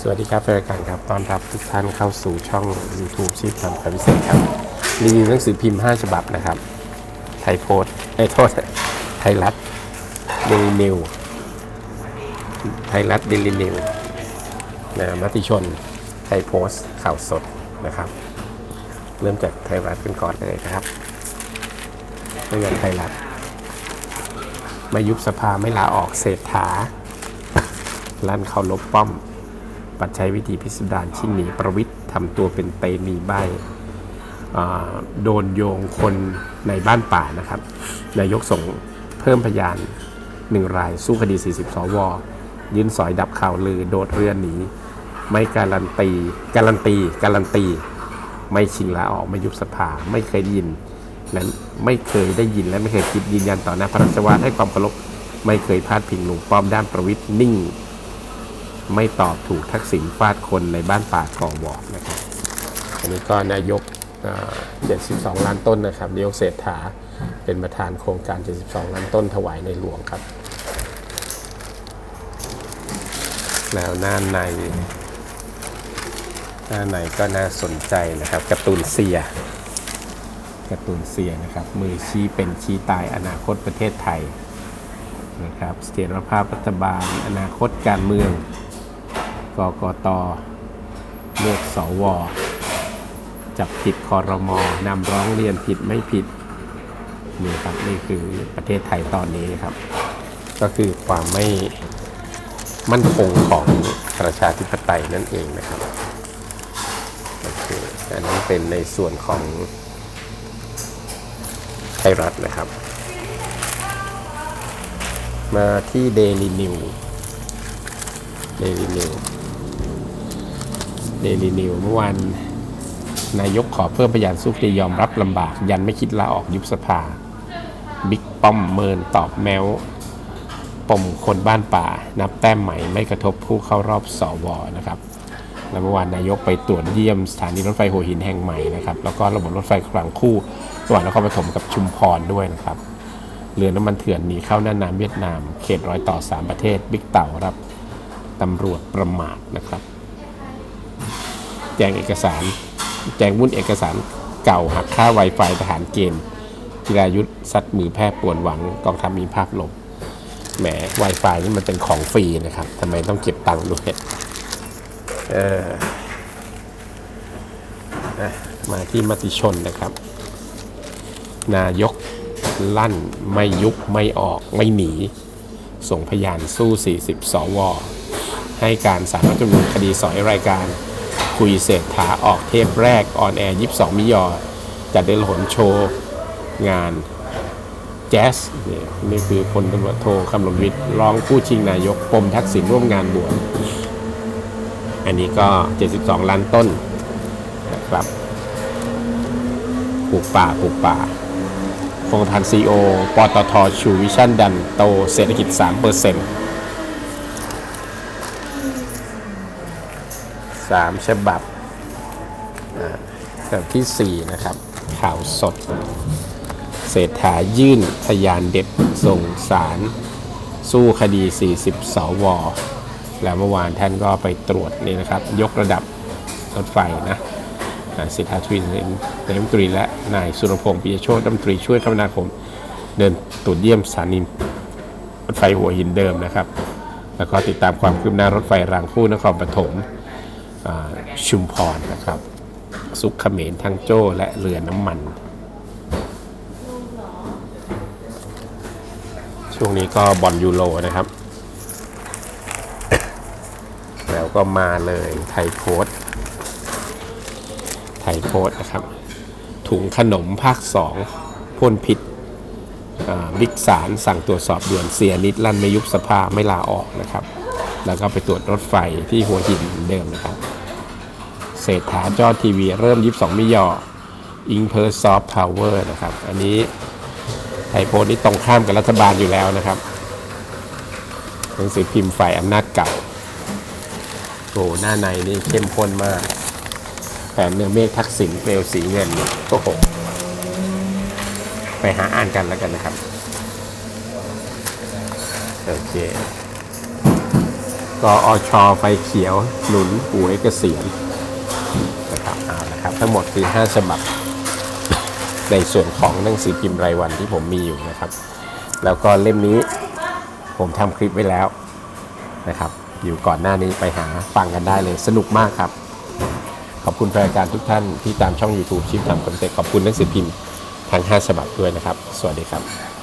สวัสดีครับแฟนรายการครับต้อนรับทุกท่านเข้าสู่ช่อง YouTube ชีพทำคำพิเศษครับรีวิวหนังสือพิมพ์ 5 ฉบับนะครับ ไทยโพสต์ไอ้โทษ ไทยรัฐเดลินิวไทยรัฐเดลินิวนะมติชน ไทยโพสต์ข่าวสดนะครับ เริ่มจากไทยรัฐกันก่อนเลยนะครับเรื่องไทยรัฐไม่ยุบสภาไม่ลาออกเศรษฐาลั่นเขาลบป้อม ปัดใช้วิธีพิสดารชิงหนีประวิทย์ทำตัวเป็นเตมีใบโดนโยงคนในบ้านป่านะครับ นายกส่งเพิ่มพยานหนึ่งรายสู้คดี 40 สว ยื่นสอยดับข่าวลือ โดดเรือหนี ไม่การันตี การันตี การันตี ไม่ชิงลาออกไม่ยุบสภา ไม่เคยยินนั้นไม่เคยได้ยินและไม่เคยคิดยืนยันต่อหน้าพระราชวัฒให้ความเคารพไม่เคยพาดพิงหลุงป้อมด้านประวิทย์นิ่ง ไม่ตอบถูกทักษิณฟาดคนในบ้านป่ากอวอนะครับอันนี้ก็นายกเอ่อ72 ล้านต้นนะครับนายกเศรษฐาเป็นประธานโครงการ 72 ล้านต้นถวายในหลวงครับ แล้วหน้าในหน้าในก็น่าสนใจนะครับการ์ตูนเซียการ์ตูนเซียนะครับมือชี้เป็นชี้ตายอนาคตประเทศไทยนะครับเสถียรภาพรัฐบาล อนาคตการเมือง กกต เลือกสว จับผิดคอรมอนำร้องเรียนผิดไม่ผิดนี่ครับนี่คือประเทศไทยตอนนี้ครับ ก็คือความไม่มั่นคงของประชาธิปไตยนั่นเองนะครับโอเคอันนั้นเป็นในส่วนของไทยรัฐนะครับ มาที่เดลินิวเดลินิว เดลินิวเมื่อวานนายกขอเพิ่มพยานสู้คดียอมรับลำบาก ยันไม่คิดลาออกยุบสภา บิ๊กป้อมเมินตอบแมวปมคนบ้านป่า นับแต้มใหม่ไม่กระทบผู้เข้ารอบสวนะครับแล้วเมื่อวานนายกไปตรวจเยี่ยมสถานีรถไฟหัวหินแห่งใหม่นะครับแล้วก็ระบบรถไฟครั้งคู่ระหว่างนครปฐมกับชุมพรด้วยนะครับเรือน้ำมันเถื่อนหนีเข้าน่านน้ำเวียดนาม เขตรอยต่อ 3 ประเทศ บิ๊กเต่ารับตำรวจประมาทนะครับ แจงเอกสาร แจงวุ่นเอกสารเก่าหักค่า Wi-Fi ทหารเกณฑ์จิรายุทธซัดมือแพร่ป่วนหวังกองทัพมีภาพลบแหม Wi-Fi นี่มันเป็นของฟรีนะครับทำไมต้องเก็บตังค์ด้วยเอออะมาที่มติชนนะครับ นายกลั่นไม่ยุบไม่ออกไม่หนี ส่งพยานสู้ 40 สว ให้การสารรัฐธรรมนูญคดีสอยรายการ คุยเศรษฐาออกเทปแรกออนแอร์22 มิยอ จัดเดลหนโชว์งานแจ๊สนี่นี่คือพลตำรวจโทคำลนวิทย์ร้องผู้ชิงนายกปมทักษิณร่วมงานบวชอันนี้ก็ 72 ล้านต้นนะครับปลูกป่าปลูกป่าคงทันซีโอปตทชูวิชั่นดันโตเศรษฐกิจ 3%เปอร์เซ็นต์ สามฉบับฉบับที่ 4 นะครับ ข่าวสด เศรษฐายื่นพยานเด็ดส่งสารสู้คดี 40 สว แล้วเมื่อวานท่านก็ไปตรวจนี่นะครับ ยกระดับรถไฟนะอ่าสิทธาทวินนายกรัฐมนตรีและนายสุรพงศ์ปิยโชติรัฐมนตรีช่วยคมนาคม เดินตรวจเยี่ยมสถานีรถไฟหัวหินเดิมนะครับ แล้วก็ติดตามความคืบหน้ารถไฟรางคู่นครปฐม ชุมพรนะครับสุขเขมรทั้งโจ้และเรือน้ำมัน ช่วงนี้ก็บอลยูโรนะครับ แล้วก็มาเลยไทยโพสไทยโพสนะครับ ถุงขนมภาคสองพ่นพิษบิ๊กสารสั่งตรวจสอบด่วนเสียนิดลั่นไม่ยุบสภาไม่ลาออกนะครับ แล้วก็ไปตรวจรถไฟที่หัวหินเดิมนะครับ เศรษฐาจอทีวี เริ่ม 22 มิยออิงเพอร์ซอฟต์พาวเวอร์นะครับ อันนี้ไทยโพสนี่ตรงข้ามกับรัฐบาลอยู่แล้วนะครับหนังสือพิมพ์ฝ่ายอำนาจเก่าโอ้หน้าในนี่เข้มข้นมากแผนเนื้อเมฆทักษิณเปลวสีเงินนี่ยโอ้โหไปหาอ่านกันแล้วกันนะครับ โอเคกกอชไฟเขียว หนุนหวยเกษียณ นะครับเอาละครับทั้งหมดคือ5ฉบับในส่วนของหนังสือพิมพ์รายวันที่ผมมีอยู่นะครับ แล้วก็เล่มนี้ผมทำคลิปไว้แล้วนะครับ อยู่ก่อนหน้านี้ไปหาฟังกันได้เลยสนุกมากครับ ขอบคุณแฟนรายการทุกท่านที่ตามช่อง YouTube ชิปทำคอนเซ็ปต์ขอบคุณหนังสือพิมพ์ทั้ง 5 ฉบับด้วยนะครับ สวัสดีครับ